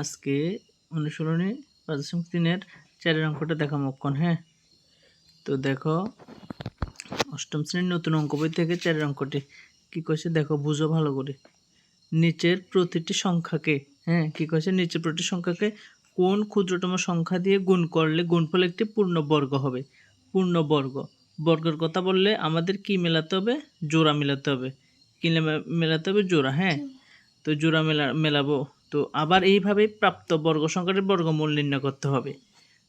আজকে অনুসরণে পাঁচ তিনের চারের অঙ্কটা দেখা মক্ষণ হ্যাঁ? তো দেখো অষ্টম শ্রেণির নতুন অঙ্ক বই থেকে চারের অঙ্কটি কি কইছে? দেখো বুঝো ভালো করে। নিচের প্রতিটি সংখ্যাকে হ্যাঁ কি কইছে? নিচের প্রতিটি সংখ্যাকে কোন ক্ষুদ্রতম সংখ্যা দিয়ে গুণ করলে গুণফল একটি পূর্ণবর্গ হবে? পূর্ণবর্গ। বর্গের কথা বললে আমাদের কি মেলাতে হবে? জোড়া মেলাতে হবে। কি মেলাতে হবে জোড়া হ্যাঁ? তো জোড়া মেলা মেলাবো। তো আবার এইভাবে প্রাপ্ত বর্গ সংখ্যাটির বর্গমূল নির্ণয় করতে হবে।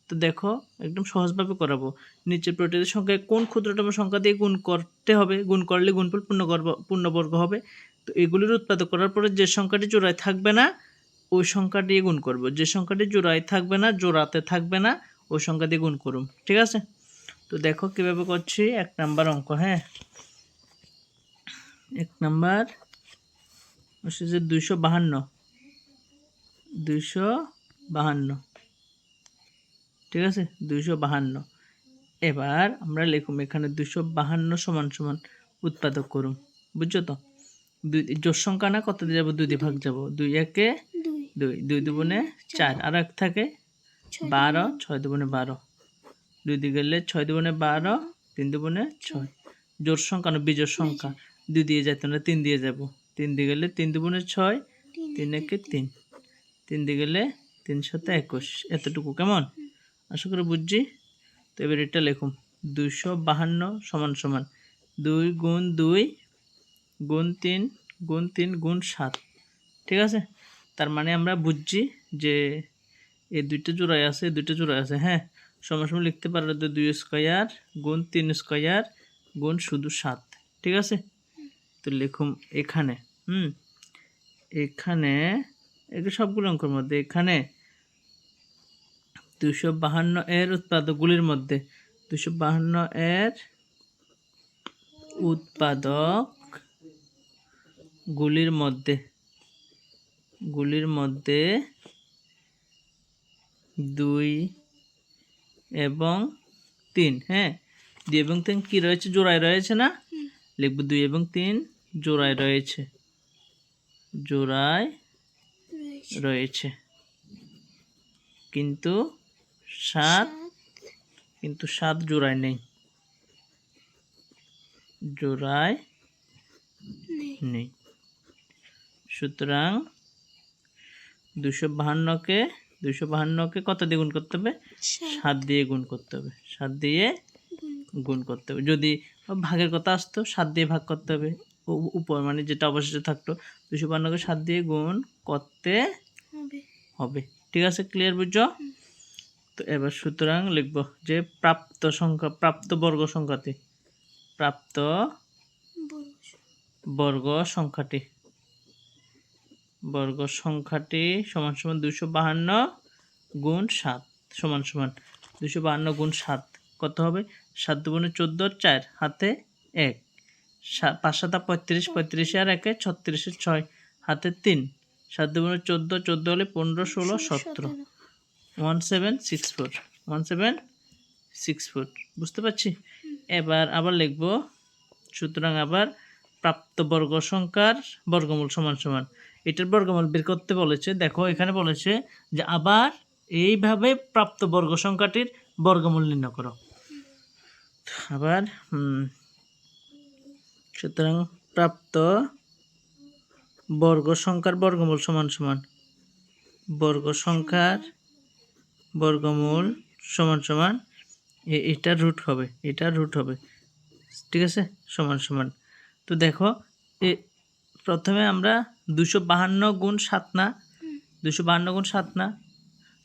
তো দেখো, একদম সহজভাবে করাবো। নিচের প্রতিটি সংখ্যায় কোন ক্ষুদ্রতম সংখ্যা দিয়ে গুণ করতে হবে? গুণ করলে গুণফল পূর্ণবর্গ পূর্ণবর্গ হবে। তো এগুলির উৎপাদক করার পরে যে সংখ্যাটি জোড়ায় থাকবে না, ওই সংখ্যা দিয়ে গুণ করব। যে সংখ্যাটি জোড়ায় থাকবে না, জোড়াতে থাকবে না, ওই সংখ্যা দিয়ে গুণ করুন। ঠিক আছে? তো দেখো কীভাবে করছি, এক নাম্বার অঙ্ক হ্যাঁ? এক নাম্বার, হচ্ছে যে দুইশো বাহান্ন। দুইশো বাহান্ন। ঠিক আছে দুইশো বাহান্ন। এবার আমরা লিখুম এখানে দুইশো বাহান্ন সমান সমান উৎপাদক করুম। বুঝছ তো? দুই জোর সংখ্যা না কত দিয়ে যাব? দুই দিয়ে ভাগ যাব। দুই একে দুই দুই দুগুণে চার। আর এক থাকে বারো ছয় দুগুণে বারো। দুই দিয়ে গেলে ছয় দুগুণে বারো তিন দুগুণে ছয়। জোর সংখ্যা না বিজোর সংখ্যা। দুই দিয়ে যাইতো না তিন দিয়ে যাব। তিন দিয়ে গেলে তিন দুগুণে ছয় তিন একে তিন। তিন দিয়ে গেলে তিন সাথে একুশ। এতটুকু কেমন? আশা করে বুঝছি। তো এবার এটা লিখুন। দুইশো বাহান্ন সমান সমান দুই গুণ দুই গুণ তিন গুণ তিন গুণ সাত। ঠিক আছে? তার মানে আমরা বুঝছি যে এই দুইটা জোড়ায় আছে দুইটা জোড়ায় আছে হ্যাঁ? সমান লিখতে পারলে তো দুই স্কোয়ার গুণ তিন স্কোয়ার গুণ শুধু সাত। ঠিক আছে? তো লিখুম এখানে, হুম? এখানে এগুলো সবগুলো অঙ্কের মধ্যে এখানে দুশো বাহান্ন এর উৎপাদকগুলির মধ্যে দুশো বাহান্ন এর উৎপাদক গুলির মধ্যে গুলির মধ্যে দুই এবং তিন হ্যাঁ? দুই এবং তিন কি রয়েছে? জোড়ায় রয়েছে না? লিখব দুই এবং তিন জোড়ায় রয়েছে। জোড়ায় রয়েছে। কিন্তু সাত কিন্তু সাত জোড়ায় নেই। জোড়ায় নেই। সুতরাং দুশো বাহান্নকে দুশো বাহান্নকে কত দিয়ে গুণ করতে হবে? সাত। দিয়ে গুণ করতে হবে। সাত দিয়ে গুণ গুণ করতে হবে। যদি ভাগের কথা আসতো সাত দিয়ে ভাগ করতে হবে। উপর মানে যেটা অবশিষ্ট থাকতো দুশো বাহান্নকে সাত দিয়ে গুণ করতে হবে। ঠিক আছে? ক্লিয়ার বুঝছ? তো এবার সুতরাং লিখব যে প্রাপ্ত সংখ্যা, প্রাপ্ত বর্গ সংখ্যাটি। প্রাপ্ত বর্গ সংখ্যাটি। বর্গ সংখ্যাটি সমান সমান দুশো বাহান্ন গুণ সাত, সমান সমান দুশো বাহান্ন গুণ সাত। কত হবে? সাত দুগুণে চোদ্দ, চার হাতে এক। পাঁচ সাতা পঁয়ত্রিশ, পঁয়ত্রিশে আর একে ছত্রিশে ছয়, হাতে তিন। সাত দুগুণে চোদ্দ চোদ্দ হলে পনেরো ষোলো সতেরো। One seven six four. One seven six four. বুঝতে পারছি? এবার আবার লিখব। সুতরাং আবার প্রাপ্ত বর্গ সংখ্যার বর্গমূল সমান সমান। এটার বর্গমূল বের করতে বলেছে। দেখো এখানে বলেছে যে আবার এইভাবে প্রাপ্ত বর্গ সংখ্যাটির বর্গমূল নির্ণয় করো। আবার সুতরাং প্রাপ্ত বর্গ সংখ্যার বর্গমূল সমান সমান। বর্গ সংখ্যার বর্গমূল সমান সমান। এ- এটা রুট হবে এটা রুট হবে। ঠিক আছে? সমান সমান। তো দেখো এ প্রথমে আমরা দুশো বাহান্ন গুণ সাত না? দুশো বাহান্ন গুণ সাত না?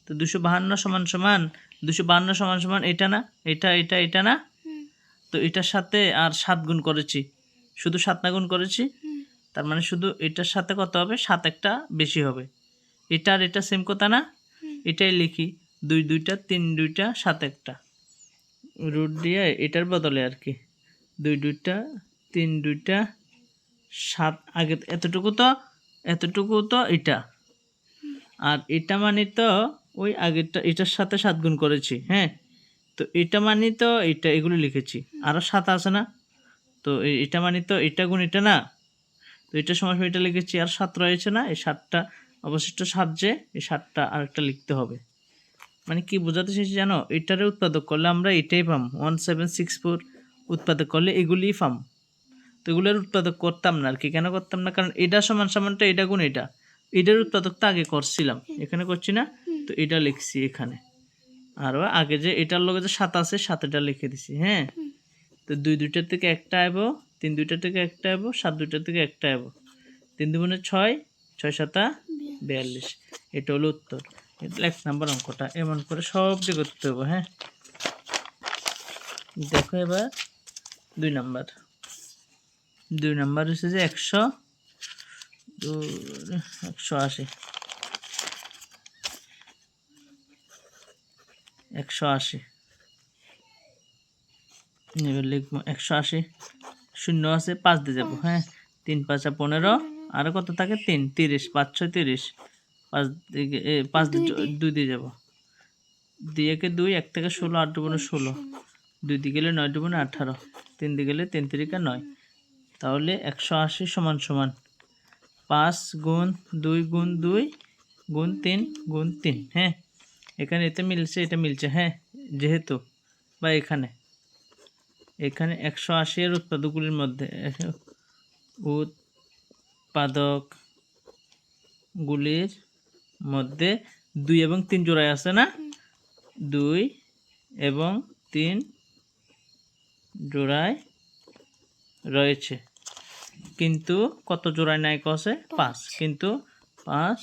তো দুশো বাহান্ন সমান সমান দুশো বাহান্ন সমান সমান এটা না? এটা এটা এটা না? তো এটার সাথে আর সাত গুণ করেছি। শুধু সাত না গুণ করেছি? তার মানে শুধু এটার সাথে কত হবে? সাত একটা বেশি হবে। এটা আর এটা সেম কথা না? এটাই লিখি। দুই দুইটা তিন দুইটা সাত একটা। রুট দিয়ে এটার বদলে আর কি। দুই দুইটা তিন দুইটা সাত। আগে এতটুকু তো এতটুকু তো এটা। আর এটা মানে তো ওই আগেরটা এটার সাথে সাত গুণ করেছি হ্যাঁ? তো এটা মানে তো এটা এগুলো লিখেছি। আরও সাত আছে না? তো এটা মানে তো এটা গুণ এটা না? তো এটা সময় এটা লিখেছি আর সাত রয়েছে না এই সাতটা অবশিষ্ট সাত যে এই সাতটা আরেকটা লিখতে হবে। মানে কি বোঝাতে চাইছি জানো? এটারে উৎপাদক করলে আমরা এটাই পাম। ওয়ান সেভেন সিক্স ফোর উৎপাদক করলে এগুলিই পাম। তো এগুলোর উৎপাদক করতাম না আর কি কেন করতাম না? কারণ এটা সমান সমানটা এটা গুণ এটা। এটার উৎপাদক তো আগে করছিলাম এখানে করছি না? তো এটা লিখছি এখানে। আরও আগে যে এটার লগে যে সাত আছে সাতটা লিখে দিছি হ্যাঁ? তো দুই দুইটার থেকে একটা আইবো তিন দুইটার থেকে একটা আইবো সাত দুইটার থেকে একটা আইবো তিন দুগুণে ছয় ছয় সাতা বিয়াল্লিশ। এটা হলো উত্তর। এটা এক নাম্বার অঙ্কটা। এমন করে সবটি করতে হবে হ্যাঁ? দেখো এবার দুই নাম্বার। দুই নাম্বার হচ্ছে যে একশো একশো আশি। একশো আশি। লিখব একশো আশি। শূন্য আছে, পাঁচ দিয়ে যাব হ্যাঁ? তিন, পাঁচা পনেরো, আর কত থাকে? তিন, তিরিশ, পাঁচ, ছয়, তিরিশ। পাঁচ দিকে পাঁচ দুই দিয়ে যাব। দুই একে দুই, এক থেকে ষোলো, আট দুগুণে ষোলো। দুই দিয়ে গেলে নয় দুগুণে আঠারো। তিন দিকে গেলে তিন তিরিকা নয়। তাহলে একশো আশি সমান সমান। পাঁচ গুণ দুই গুণ দুই গুণ তিন গুণ তিন হ্যাঁ? এখানে এতে মিলছে, এটা মিলছে হ্যাঁ? যেহেতু বা এখানে। এখানে একশো আশি এর উৎপাদকগুলির মধ্যে উৎপাদক গুলির মধ্যে দুই এবং তিন জোড়ায় আছে না? দুই এবং তিন জোড়ায় রয়েছে। কিন্তু কত জোড়ায় নাই কসে? পাঁচ। কিন্তু পাঁচ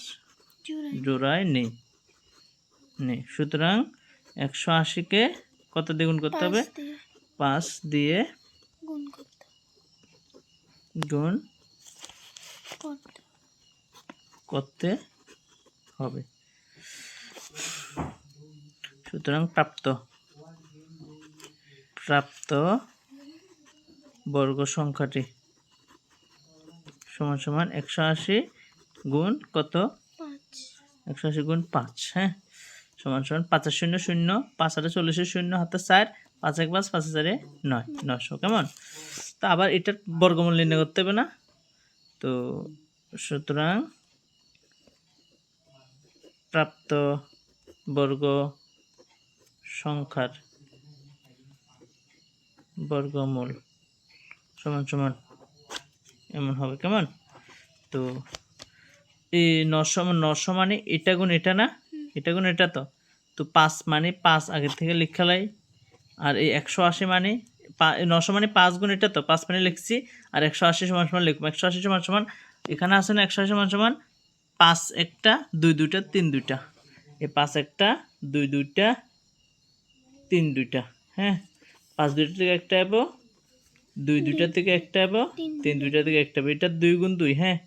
জোড়ায় নেই। নেই। সুতরাং একশো আশিকে কত দ্বিগুণ করতে হবে? পাঁচ দিয়ে গুণ করতে গুণ করতে করতে হবে। সুতরাং প্রাপ্ত। প্রাপ্ত বর্গ সংখ্যাটি সমান সমান একশো আশি গুণ কত? একশো আশি গুণ পাঁচ হ্যাঁ? সমান সমান পাঁচের শূন্য শূন্য পাঁচ হাজার চল্লিশের শূন্য হাতে চার পাঁচ এক পাঁচ পাঁচ হাজারে নয় নশো কেমন? তো আবার এটার বর্গমূল নির্ণয় করতে হবে না? তো সুতরাং প্রাপ্ত বর্গ সংখ্যার বর্গমূল সমান সমান এমন হবে কেমন? তো এই নশো নশো মানে এটা গুণ এটা না? এটা গুণ এটা তো? তো পাঁচ মানে পাঁচ আগের থেকে লিখালাই আর এই একশো আশি মানে নশো মানে পাঁচ গুণ এটা তো পাঁচ মানে লিখছি আর একশো আশি সমান সমান লিখব। একশো আশি সমান সমান এখানে আছে না একশো আশি সমান সমান? পাঁচ একটা দুই দুইটা তিন দুইটা। এই পাঁচ একটা দুই দুইটা তিন দুইটা হ্যাঁ? পাঁচ দুইটা থেকে একটা এবো দুই দুইটা থেকে একটা এবো তিন দুইটা। থেকে একটা এবো। এটা দুই গুণ দুই হ্যাঁ?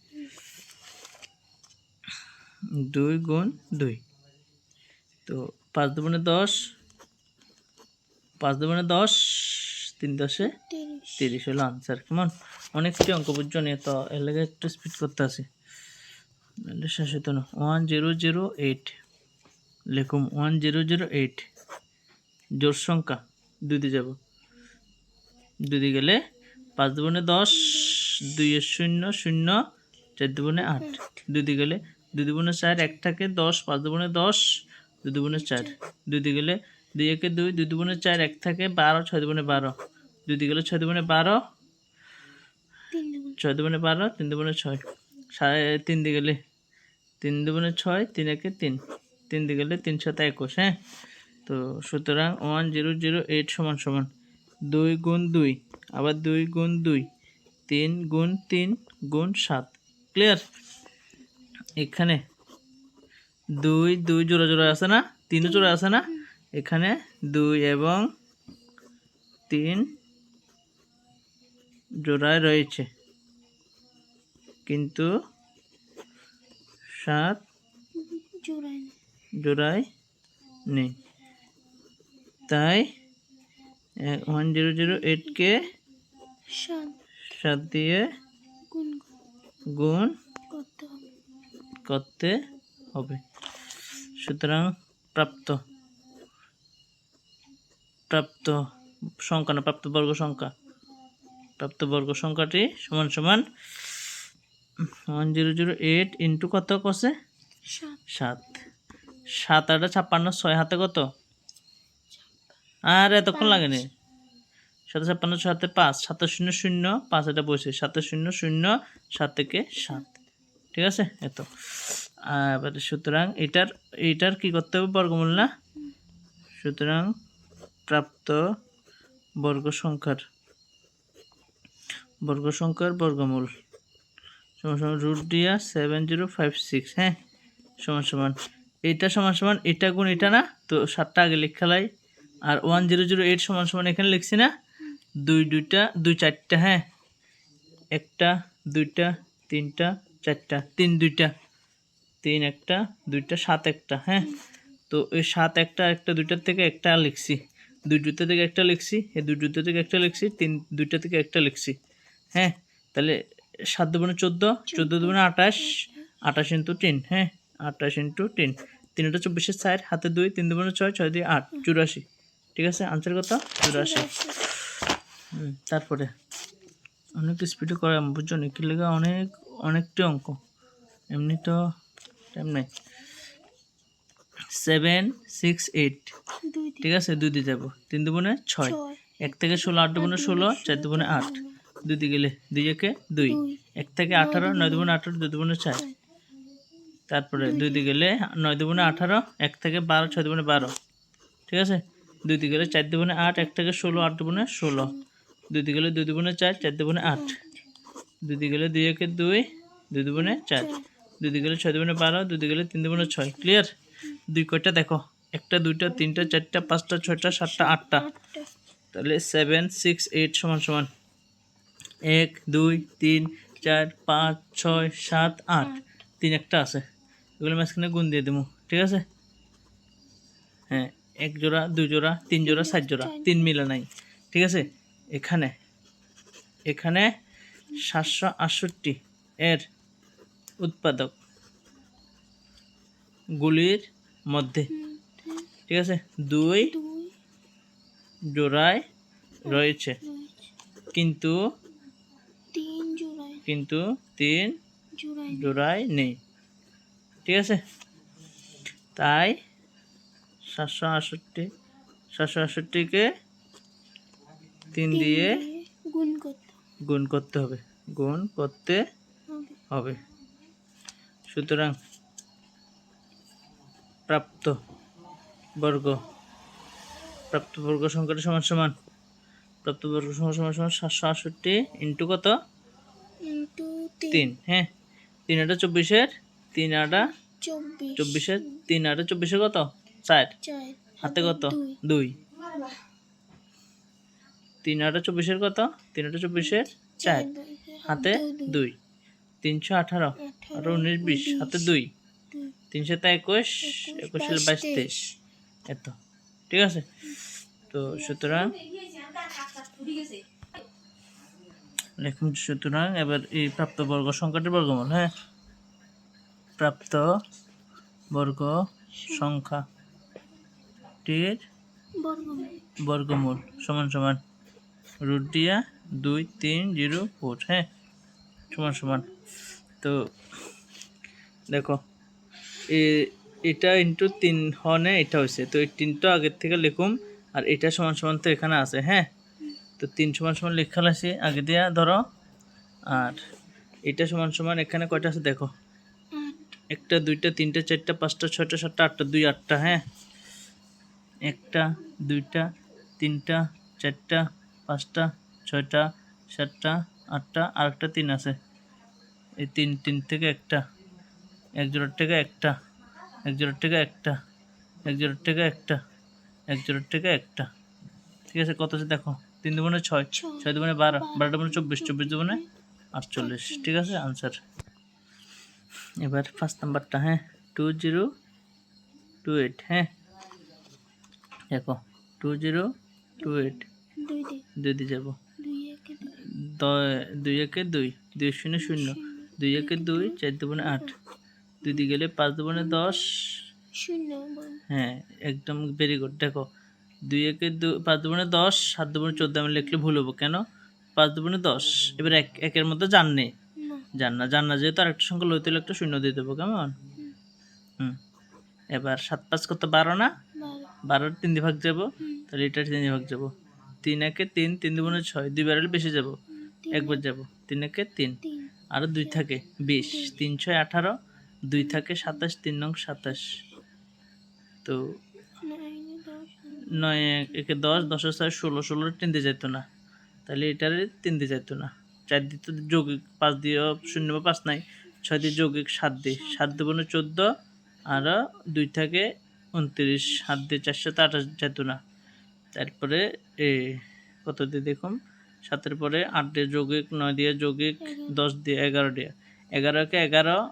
দুই গুণ দুই। তো পাঁচ দুগুণে দশ পাঁচ দুগুণে দশ তিন দশে তিরিশ। হলো আনসার কেমন অনেকটি অঙ্ক বুঝছ নিয়ে তো এর লেগে একটু স্পিড করতে নাহলে শেষ হতো না। ওয়ান জিরো জিরো এইট লেখুম ওয়ান জিরো জিরো এইট জোর সংখ্যা দুই দিয়ে যাব। দুই দিয়ে গেলে পাঁচ দুগুণে দশ দুইয়ের শূন্য শূন্য চার দুগুণে আট। দুই দিয়ে গেলে দুই দুগুণে চার এক থাকে দশ পাঁচ দুগুণে দশ দুই দুগুণে চার। দুই দিয়ে গেলে দুই একে দুই দুই দুগুণে চার, এক থাকে বারো, ছয় দুগুণে বারো। দুই দিয়ে গেলে ছয় দুগুণে বারো, ছয় দুগুণে বারো, তিন দুগুণে ছয়। সাড়ে তিন দিয়ে গেলে তিন দুগুণে ছয়, তিন একে তিন। তিন দিয়ে গেলে তিন সাথে একুশ হ্যাঁ? তো সুতরাং ওয়ান জিরো জিরো এইট সমান সমান দুই গুণ দুই, আবার দুই গুণ দুই, তিন গুণ তিন গুণ সাত। ক্লিয়ার? এখানে দুই দুই জোড়া জোড়া আছে না? তিনও জোড়া আছে না? এখানে দুই এবং তিন জোড়ায় রয়েছে। কিন্তু সাত জোড়ায় নেই। তাই ওয়ান জিরো জিরো এইটকে সাত। দিয়ে গুণ করতে হবে। সুতরাং প্রাপ্ত। প্রাপ্ত সংখ্যা না প্রাপ্ত বর্গ সংখ্যা। প্রাপ্ত বর্গ সংখ্যাটি সমান সমান one zero zero eight into কত কষে? সাত। সাত। সাত আটা ছাপ্পান্ন ছয় হাতে কত? আর এতক্ষণ। লাগেনি। সাত ছাপ্পান্ন ছয় হাতে পাঁচ। সাত শূন্য শূন্য পাঁচ এটা বসে। সাত শূন্য শূন্য সাত থেকে সাত। ঠিক আছে? এত। এবারে সুতরাং এটার এটার কি করতে হবে বর্গমূল না? সুতরাং প্রাপ্ত বর্গ সংখ্যার। বর্গ সংখ্যার বর্গমূল। সমান সমান রুট দিয়া সেভেন জিরো ফাইভ সিক্স হ্যাঁ? সমান সমান। এটা সমান সমান, এটা গুণ এটা না? তো সাতটা আগে লেখালাই আর ওয়ান জিরো জিরো এইট সমান সমান এখানে লিখছি না? দুই দুইটা, দুই চারটা হ্যাঁ? একটা, দুইটা, তিনটা, চারটা, তিন দুইটা। তিন একটা, দুইটা, সাত একটা হ্যাঁ? তো এই সাত একটা একটা দুইটার থেকে একটা লিখছি। দুইটা থেকে একটা লিখছি, এই দুই দুইটা থেকে একটা লিখছি, তিন দুইটা থেকে একটা লিখছি। হ্যাঁ তাহলে সাত দুগুণে চোদ্দ চোদ্দ দুগুণে আঠাশ আঠাশ ইন্টু তিন হ্যাঁ আঠাশ ইন্টু তিন। তিনটা চব্বিশের চার, হাতে দুই, তিন দুগুণে ছয় ছয় দুই আট, চুরাশি। ঠিক আছে আনসার কত? চুরাশি। তারপরে। অনেক স্পিডে করে বুঝছ? নাকি লেগে অনেক, অনেকটি অঙ্ক। এমনি তো টাইম সেভেন সিক্স এইট। ঠিক আছে? দুই দিয়ে যাব। তিন দুগুণে ছয়। এক থেকে ষোলো আট দুগুণে ষোলো চার দুগুণে আট। দুই দিয়ে গেলে দুই একে দুই। এক থেকে আঠারো নয় দুগুণে আঠারো দুই দুগুণে চার। তারপরে দুই। দিয়ে গেলে নয় দুগুণে আঠারো এক থেকে বারো ছয় দুগুণে বারো। ঠিক আছে? দুই দিয়ে গেলে চার দুগুণে আট এক থেকে ষোলো আট দুগুণে ষোলো। দুই দিয়ে গেলে দুই দুগুণে চার চার দুগুণে আট। দুই দিয়ে গেলে দুই একে দুই দুই দুগুণে চার। দুই দিয়ে গেলে ছয় দুগুণে বারো দুই দিয়ে গেলে তিন দুগুণে ছয়। ক্লিয়ার দুই কয়টা দেখো? একটা, দুইটা, তিনটা, চারটা, পাঁচটা, ছয়টা, সাতটা, আটটা। তাহলে সেভেন সিক্স এইট সমান সমান। এক, দুই, তিন, চার, পাঁচ, ছয়, সাত, আট। তিন একটা আছে। এগুলো মাঝখানে গুণ দিয়ে দেবো, ঠিক আছে? হ্যাঁ এক জোড়া, দুই জোড়া, তিন জোড়া চার জোড়া, তিন মিলে নাই, ঠিক আছে? এখানে এখানে সাতশো আটষট্টি এর উৎপাদক। গুলির মধ্যে। হ্যাঁ, ঠিক আছে? দুই জোড়ায় রয়েছে। রয়েছে। কিন্তু কিন্তু তিন জোড়ায় নেই। ঠিক আছে? তাই সাতশো আটষট্টি সাতশো আটষট্টিকে তিন দিয়ে গুণ করতে গুণ করতে হবে। গুণ করতে হবে। সুতরাং প্রাপ্ত বর্গ। প্রাপ্ত বর্গ সংখ্যাটা সমান সমান। প্রাপ্ত বর্গ সংখ্যা সমান সমান সাতশো আটষট্টি ইন্টু কত? তিন। হ্যাঁ। তিন আটা চব্বিশের তিন আটা চব্বিশের তিন আটা চব্বিশের কত? চার। হাতে কত? দুই। তিন আটা চব্বিশের কত? তিন আটা চব্বিশের চার। হাতে দুই তিনশো আঠারো। আঠারো, আরও উনিশ বিশ। হাতে দুই। দুই, তিনশো তা একুশ একুশ হলে বাইশ তেইশ। এত ঠিক আছে? তো সুতরাং লিখুন সুতরাং এবার এই প্রাপ্ত বর্গ সংখ্যাটির বর্গমূল হ্যাঁ? প্রাপ্ত বর্গ সংখ্যাটির বর্গমূল। বর্গমূল সমান সমান রুট দিয়া দুই তিন জিরো ফোর হ্যাঁ? সমান সমান। তো দেখো এটা ইন্টু তিন হনে এটা হয়েছে তো এই তিনটা আগের থেকে লিখুম আর এটা সমান সমান তো এখানে আছে হ্যাঁ? তো তিন সমান সমান লেখা আছে আগে দিয়া ধরো। আর এটা সমান সমান এখানে কয়টা আছে দেখো? একটা দুইটা তিনটা চারটা পাঁচটা ছয়টা সাতটা আটটা দুই আটটা হ্যাঁ? একটা দুইটা তিনটা চারটা পাঁচটা ছয়টা সাতটা আটটা আর একটা তিন আছে। এই তিন তিন থেকে একটা। এক জোড়ার থেকে একটা এক জোড়ার থেকে একটা এক জোড়ার থেকে একটা এক জোড়ার থেকে একটা। ঠিক আছে কত আছে দেখো? তিন দুগুণে ছয় ছয় দুগুণে বারো বারোটা মানে চব্বিশ চব্বিশ দুগুণে আটচল্লিশ। ঠিক আছে আনসার এবার ফার্স্ট নাম্বারটা হ্যাঁ টু জিরো টু এইট হ্যাঁ। দেখো টু জিরো টু এইট দুই দিয়ে। যাব। দুই একে দুই দুই শূন্য শূন্য। দুই একে দুই চার দুগুণে আট। দুই দিয়ে গেলে পাঁচ দুগুণে দশ। শূন্য হ্যাঁ একদম ভেরি গুড দেখো দুই একে দুই পাঁচ দুগুণে দশ সাত দুগুণে চোদ্দ আমি লিখলে ভুল হব কেন? পাঁচ দুগুণে দশ। এবার এক একের মধ্যে জান নেই না। জান না জান না যেহেতু আরেকটা সংখ্যা লইতে হলে একটা শূন্য দিয়ে দেবো কেমন? হুম। এবার সাত পাঁচ কত? বারো না? বারো। বারোর তিন দিয়ে ভাগ যাব? তাহলে এটার তিন দিয়ে ভাগ যাব। তিন একে তিন তিন দুগুণে ছয় দুইবার হলে বেশি যাব। একবার যাব। তিন একে তিন। আরও দুই থাকে বিশ। তিন ছয় আঠারো। দুই থাকে সাতাশ, তিন নং সাতাশ। তো নয় এক- দশ দশের ছয়, ষোলো ষোলো তিন দিয়ে যেত না। তাহলে এটার তিন দিয়ে যেত না। চার দিয়ে তো যৌগিক পাঁচ দিয়ে শূন্য বা পাঁচ নাই। ছয় দিয়ে যৌগিক সাত দিয়ে। সাত দুগুণে চোদ্দ, আর দুই থাকে উনত্রিশ। সাত দিয়ে চারশো তো আঠাশ যেত না। তারপরে এ, কত দিয়ে দেখুন? সাতের পরে আট দিয়ে যৌগিক, নয় দিয়ে যৌগিক, দশ দিয়ে এগারো দিয়ে। এগারোকে এগারো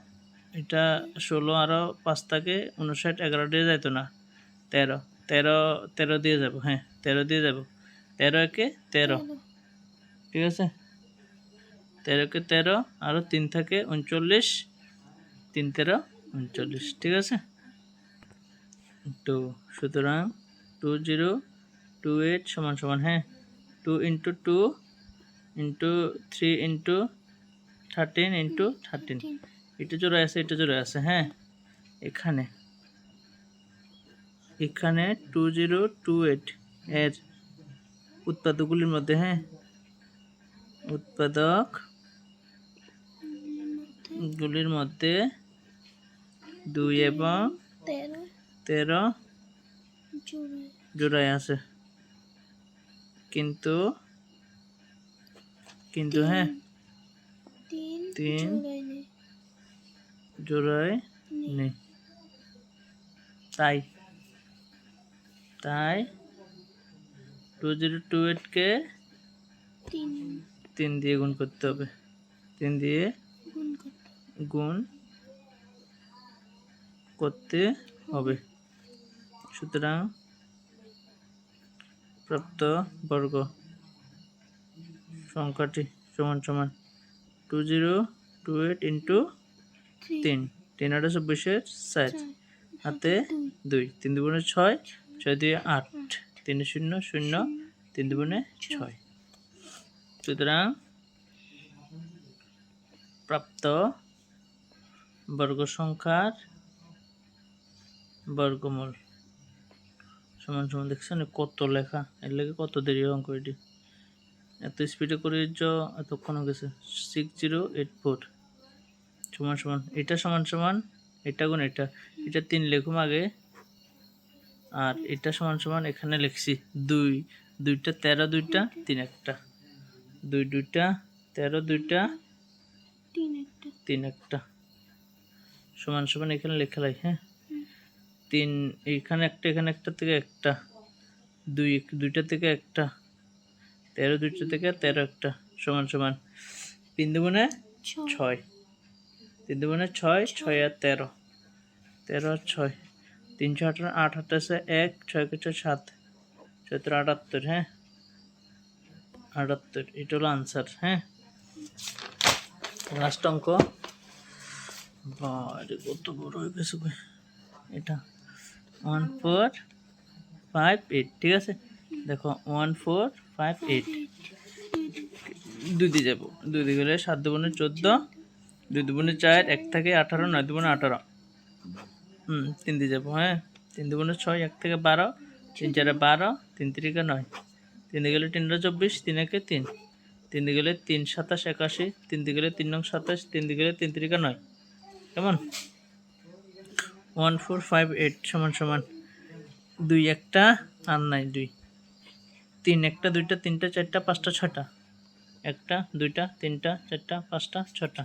এটা ষোলো আরও পাঁচ থাকে উনষাট এগারো দিয়ে যেত না। তেরো তেরো তেরো দিয়ে যাব হ্যাঁ তেরো দিয়ে যাব। তেরো একে তেরো। ঠিক আছে? তেরোকে তেরো আরও তিন থাকে উনচল্লিশ। তিন তেরো উনচল্লিশ। ঠিক আছে? টু সুতরাং টু জিরো টু এইট সমান সমান হ্যাঁ। Two into two into three into thirteen into thirteen এটা জোড়া আছে এটা জোড়া আছে হ্যাঁ? এখানে। এখানে টু জিরো টু এইট এর উৎপাদকগুলির মধ্যে হ্যাঁ? উৎপাদক গুলির মধ্যে দুই এবং তেরো। জোড়ায় আছে। কিন্তু কিন্তু হ্যাঁ? তিন। জোড়ায় নেই তাই। তাই। টু জিরো টু এইটকে তিন। দিয়ে গুণ করতে হবে। তিন দিয়ে গুণ করতে হবে। সুতরাং প্রাপ্ত বর্গ সংখ্যাটি সমান সমান two zero two eight into তিন। তিন আটা চব্বিশের চার। হাতে দুই। তিন দুগুণে ছয় ছয়। দুই আট। তিন শূন্য শূন্য তিন দুগুণে ছয়। সুতরাং প্রাপ্ত বর্গ সংখ্যার বর্গমূল। সমান সমান দেখছেন কত লেখা? এর লেগে কত দেরি অঙ্ক এটি? এত স্পিডে করে এতক্ষণ হয়ে গেছে। সিক্স জিরো এইট ফোর সমান সমান এটা সমান সমান এটা গুণ এটা। এটা তিন লেখুম আগে আর এটা সমান সমান এখানে লিখছি দুই। দুইটা তেরো দুইটা তিন একটা। দুই দুইটা তেরো দুইটা তিন একটা। তিন একটা। সমান সমান এখানে লেখা লাই হ্যাঁ? তিন এইখানে একটা এখানে একটা থেকে একটা। দুই দুইটা থেকে একটা। তেরো দুইটা থেকে তেরো একটা। সমান সমান। তিন দুগুণে ছয়। ছয়। তিন দুগুণে ছয় ছয় আর তেরো। তেরো আর ছয়। তিনশো আঠারো, আট আঠাশে এক, ছয় কিছু সাত। সতেরো আটাত্তর হ্যাঁ? আটাত্তর, এটা হলো আনসার হ্যাঁ? লাস্ট অঙ্ক। বারে, কত বড় হয়ে গেছে এটা। ওয়ান ফোর ফাইভ এইট ঠিক আছে? দেখো ওয়ান ফোর ফাইভ এইট দুই দিয়ে যাব। দুই দিয়ে গেলে সাত দুগুণে চোদ্দ। দুই দুগুণে চার, এক থেকে আঠারো, নয় দুগুণে আঠারো। হুম, তিন দিয়ে যাব হ্যাঁ? তিন দুগুণে ছয়, এক থেকে বারো, তিন চারে বারো, তিন তিরিকে নয়। তিন গেলে তিনটা চব্বিশ, তিন একে তিন। তিন গেলে তিন সাতাশ, একাশি, তিন দিয়ে গেলে তিন নং সাতাশ, তিন দিয়ে গেলে তিন তিরিকে নয়। কেমন? ওয়ান ফোর ফাইভ এইট সমান সমান দুই একটা, আর নাই দুই। তিন একটা, দুইটা, তিনটা, চারটা, পাঁচটা ছটা একটা, দুইটা, তিনটা, চারটা, পাঁচটা ছটা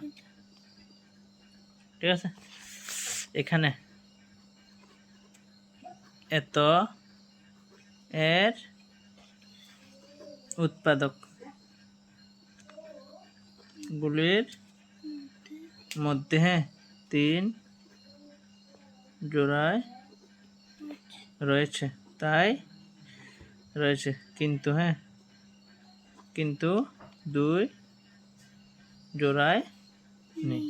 ঠিক আছে? এখানে এত এর উৎপাদক গুলির মধ্যে হ্যাঁ তিন জোড়ায় রয়েছে, তাই রয়েছে, কিন্তু হ্যাঁ কিন্তু দুই জোড়ায় নেই।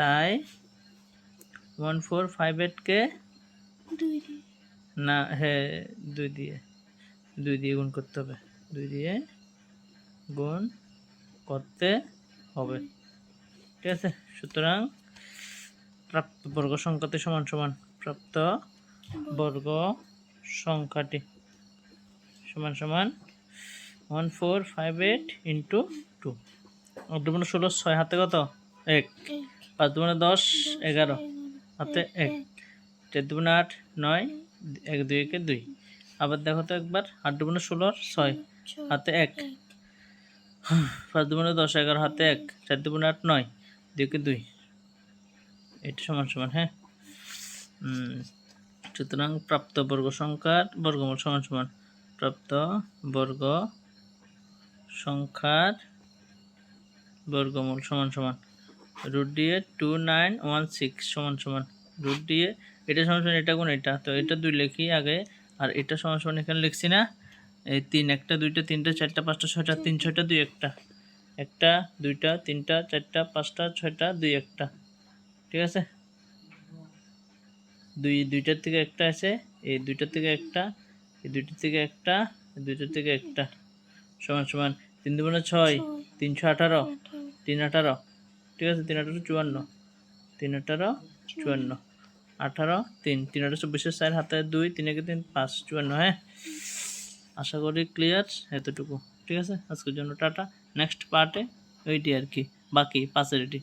তাই ওয়ান ফোর ফাইভ এইটকে না হ্যাঁ দুই দিয়ে। দুই দিয়ে গুণ করতে হবে। দুই দিয়ে গুণ করতে হবে। ঠিক আছে? সুতরাং প্রাপ্ত বর্গ সংখ্যাটি সমান সমান প্রাপ্ত বর্গ সংখ্যাটি সমান সমান one four five eight into two আট ষোলো ছয় হাতে কত? এক। পাঁচ দুগুণে দশ, এগারো। হাতে এক। এক চার দুগুণে আট, নয়, এক দুই একে দুই। আবার দেখো তো একবার, আট দুগুণে ষোলোর ছয়। হাতে এক। এক পাঁচ দুগুণে দশ, এগারো, হাতে এক। চার দুগুণে আট, নয় দুইকে দুই। এটা সমান সমান হ্যাঁ? সুতরাং প্রাপ্ত বর্গ সংখ্যার বর্গমূল সমান সমান। প্রাপ্ত বর্গ সংখ্যার বর্গমূল সমান সমান। রুট দিয়ে টু নাইন ওয়ান সিক্স সমান সমান। রুট দিয়ে এটা সমান সমান এটা কোন এটা। তো এটা দুই লিখি আগে আর এটা সমান সমান এখানে লিখছি না। এই তিন একটা দুইটা তিনটা চারটা পাঁচটা ছয়টা তিন ছয়টা দুই একটা। একটা দুইটা তিনটা চারটা পাঁচটা ছয়টা দুই একটা। ঠিক আছে? দুই দুইটার থেকে একটা আছে এই দুইটার থেকে একটা এই দুইটার থেকে একটা দুইটার থেকে একটা। সমান সমান তিন দুগুণে ছয় তিনশো আঠারো। তিন আঠারো। ঠিক আছে, তিন আঠারো চুয়ান্ন। তিন আঠারো চুয়ান্ন। আঠারো, তিন। তিন আঠারো চব্বিশের চার, হাতে দুই, তিন একে তিন, পাঁচ, চুয়ান্ন হ্যাঁ? আশা করি ক্লিয়ার এতটুকু। ঠিক আছে? আজকের জন্য টাটা। নেক্সট পার্টে ওইটি আর কি, বাকি পাঁচের এটি